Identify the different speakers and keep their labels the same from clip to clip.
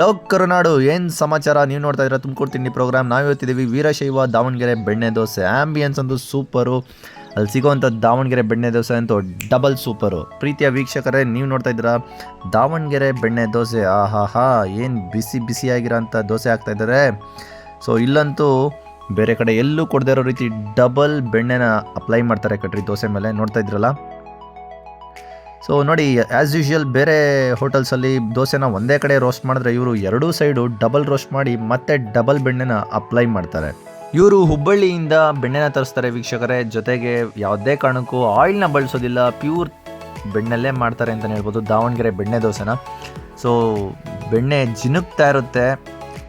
Speaker 1: Hello ಕರುನಾಡು, ಏನು ಸಮಾಚಾರ? ನೀವು ನೋಡ್ತಾ ಇದ್ದೀರಾ ತುಮಕೂರು ತಿಂಡಿ ಪ್ರೋಗ್ರಾಮ್. ನಾವು ಇವತ್ತಿದ್ದೀವಿ ವೀರಶೈವ ದಾವಣಗೆರೆ ಬೆಣ್ಣೆ ದೋಸೆ. ಆಂಬಿಯನ್ಸ್ ಅಂತೂ ಸೂಪರು. ಅಲ್ಲಿ ಸಿಗೋವಂಥ ದಾವಣಗೆರೆ ಬೆಣ್ಣೆ ದೋಸೆ ಅಂತೂ ಡಬಲ್ ಸೂಪರು. ಪ್ರೀತಿಯ ವೀಕ್ಷಕರೇ, ನೀವು ನೋಡ್ತಾ ಇದ್ದೀರಾ? ದಾವಣಗೆರೆ ಬೆಣ್ಣೆ ದೋಸೆ. ಆಹಾಹಾ, ಏನು ಬಿಸಿ ಬಿಸಿಯಾಗಿರೋಂಥ ದೋಸೆ ಆಗ್ತಾ ಇದ್ದಾರೆ. ಸೊ ಇಲ್ಲಂತೂ ಬೇರೆ ಕಡೆ ಎಲ್ಲೂ ಕೊಡದೇ ಇರೋ ರೀತಿ ಡಬಲ್ ಬೆಣ್ಣೆನ ಅಪ್ಲೈ ಮಾಡ್ತಾರೆ ಕಟ್ರಿ ದೋಸೆ ಮೇಲೆ. ನೋಡ್ತಾ ಇದ್ರಲ್ಲ ಸೊ ನೋಡಿ ಆ್ಯಸ್ ಯೂಶುವಲ್ ಬೇರೆ ಹೋಟೆಲ್ಸಲ್ಲಿ ದೋಸೆನ ಒಂದೇ ಕಡೆ ರೋಸ್ಟ್ ಮಾಡಿದ್ರೆ ಇವರು ಎರಡೂ ಸೈಡು ಡಬಲ್ ರೋಸ್ಟ್ ಮಾಡಿ ಮತ್ತೆ ಡಬಲ್ ಬೆಣ್ಣೆನ ಅಪ್ಲೈ ಮಾಡ್ತಾರೆ. ಇವರು ಹುಬ್ಬಳ್ಳಿಯಿಂದ ಬೆಣ್ಣೆನ ತರಿಸ್ತಾರೆ ವೀಕ್ಷಕರೇ. ಜೊತೆಗೆ ಯಾವುದೇ ಕಾರಣಕ್ಕೂ ಆಯಿಲ್ನ ಬಳಸೋದಿಲ್ಲ. ಪ್ಯೂರ್ ಬೆಣ್ಣೆಲ್ಲೇ ಮಾಡ್ತಾರೆ ಅಂತಲೇ ಹೇಳ್ಬೋದು. ದಾವಣಗೆರೆ ಬೆಣ್ಣೆ ದೋಸೆನ. ಸೊ ಬೆಣ್ಣೆ ಜಿನುಕ್ತಾ ಇರುತ್ತೆ.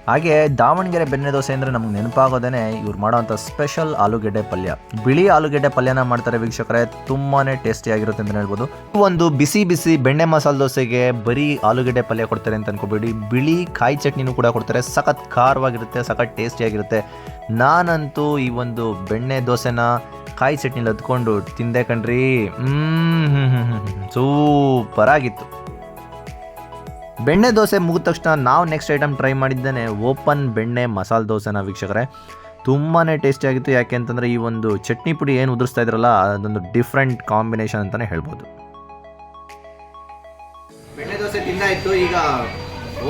Speaker 1: ಹಾಗೆ ದಾವಣಗೆರೆ ಬೆಣ್ಣೆ ದೋಸೆ ಅಂದರೆ ನಮ್ಗೆ ನೆನಪಾಗೋದೇ ಇವ್ರು ಮಾಡೋವಂಥ ಸ್ಪೆಷಲ್ ಆಲೂಗೆಡ್ಡೆ ಪಲ್ಯ. ಬಿಳಿ ಆಲೂಗೆಡ್ಡೆ ಪಲ್ಯನ ಮಾಡ್ತಾರೆ ವೀಕ್ಷಕರೇ ತುಂಬಾ ಟೇಸ್ಟಿಯಾಗಿರುತ್ತೆ ಅಂತ ಹೇಳ್ಬೋದು. ಒಂದು ಬಿಸಿ ಬಿಸಿ ಬೆಣ್ಣೆ ಮಸಾಲೆ ದೋಸೆಗೆ ಬರೀ ಆಲೂಗೆಡ್ಡೆ ಪಲ್ಯ ಕೊಡ್ತಾರೆ ಅಂತ ಅನ್ಕೋಬೇಡಿ. ಬಿಳಿ ಕಾಯಿ ಚಟ್ನಿನೂ ಕೂಡ ಕೊಡ್ತಾರೆ. ಸಖತ್ ಖಾರವಾಗಿರುತ್ತೆ, ಸಖತ್ ಟೇಸ್ಟಿಯಾಗಿರುತ್ತೆ ನಾನಂತೂ ಈ ಒಂದು ಬೆಣ್ಣೆ ದೋಸೆನ ಕಾಯಿ ಚಟ್ನಿಲಿ ಹತ್ಕೊಂಡು ತಿಂದೆ ಕಣ್ರಿ. ಸೂಪರ್ ಆಗಿತ್ತು. ಬೆಣ್ಣೆ ದೋಸೆ ಮುಗಿದ ತಕ್ಷಣ ನಾವು ನೆಕ್ಸ್ಟ್ ಐಟಮ್ ಟ್ರೈ ಮಾಡಿದ್ದೇನೆ ಓಪನ್ ಬೆಣ್ಣೆ ಮಸಾಲೆ ದೋಸೆನ ವೀಕ್ಷಕರೇ. ತುಂಬಾ ಟೇಸ್ಟಿಯಾಗಿತ್ತು ಯಾಕೆ ಅಂತಂದರೆ ಈ ಒಂದು ಚಟ್ನಿ ಪುಡಿ ಏನು ಉದುರಿಸ್ತಾ ಇದ್ರಲ್ಲ, ಅದೊಂದು ಡಿಫ್ರೆಂಟ್ ಕಾಂಬಿನೇಷನ್ ಅಂತಲೇ ಹೇಳ್ಬೋದು.
Speaker 2: ಬೆಣ್ಣೆ ದೋಸೆ ತಿನ್ನಾಯಿತು ಈಗ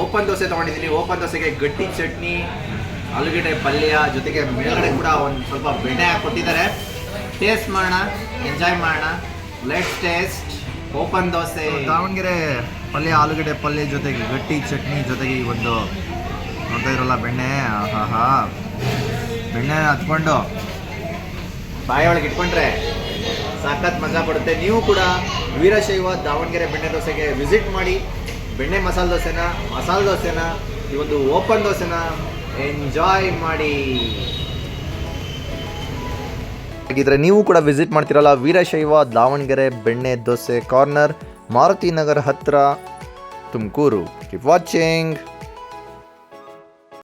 Speaker 2: ಓಪನ್ ದೋಸೆ ತಗೊಂಡಿದ್ದೀನಿ. ಓಪನ್ ದೋಸೆಗೆ ಗಟ್ಟಿ ಚಟ್ನಿ, ಆಲೂಗಡ್ಡೆ ಪಲ್ಯ, ಜೊತೆಗೆ ಮೇಲ್ಗಡೆ ಕೂಡ ಒಂದು ಸ್ವಲ್ಪ ಬೆಣ್ಣೆ ಹಾಕ್ಕೊಟ್ಟಿದ್ದಾರೆ. ಟೇಸ್ಟ್ ಮಾಡೋಣ ಎಂಜಾಯ್ ಮಾಡೋಣ. Let's taste open dosa.
Speaker 1: Davanagere ಪಲ್ಯ, ಆಲೂಗಡ್ಡೆ ಪಲ್ಯ ಜೊತೆಗೆ ಗಟ್ಟಿ ಚಟ್ನಿ ಜೊತೆಗೆ ಈ ಒಂದು ನೋಡ್ತಾ ಇರಲ್ಲ ಬೆಣ್ಣೆ ಆಹಾ ಬೆಣ್ಣೆ ಹಚ್ಕೊಂಡು
Speaker 2: ಬಾಯೊಳಗೆ ಇಟ್ಕೊಂಡ್ರೆ ಸಖತ್ ಮಜಾ ಕೊಡುತ್ತೆ. ನೀವು ಕೂಡ ವೀರಶೈವ ದಾವಣಗೆರೆ ಬೆಣ್ಣೆ ದೋಸೆಗೆ ವಿಸಿಟ್ ಮಾಡಿ ಬೆಣ್ಣೆ ಮಸಾಲೆ ದೋಸೆನ ಮಸಾಲೆ ದೋಸೆನ, ಈ ಒಂದು ಓಪನ್ ದೋಸೆನ ಎಂಜಾಯ್ ಮಾಡಿ.
Speaker 1: ಹಾಗಿದ್ರೆ ನೀವು ಕೂಡ ವಿಸಿಟ್ ಮಾಡ್ತಿರಲ್ಲ ವೀರಶೈವ, ದಾವಣಗೆರೆ, ಬೆಣ್ಣೆ, ದೋಸೆ ಕಾರ್ನರ್ ಮಾರುತಿ ನಗರ್ ಹತ್ರ ತುಮಕೂರು. Keep watching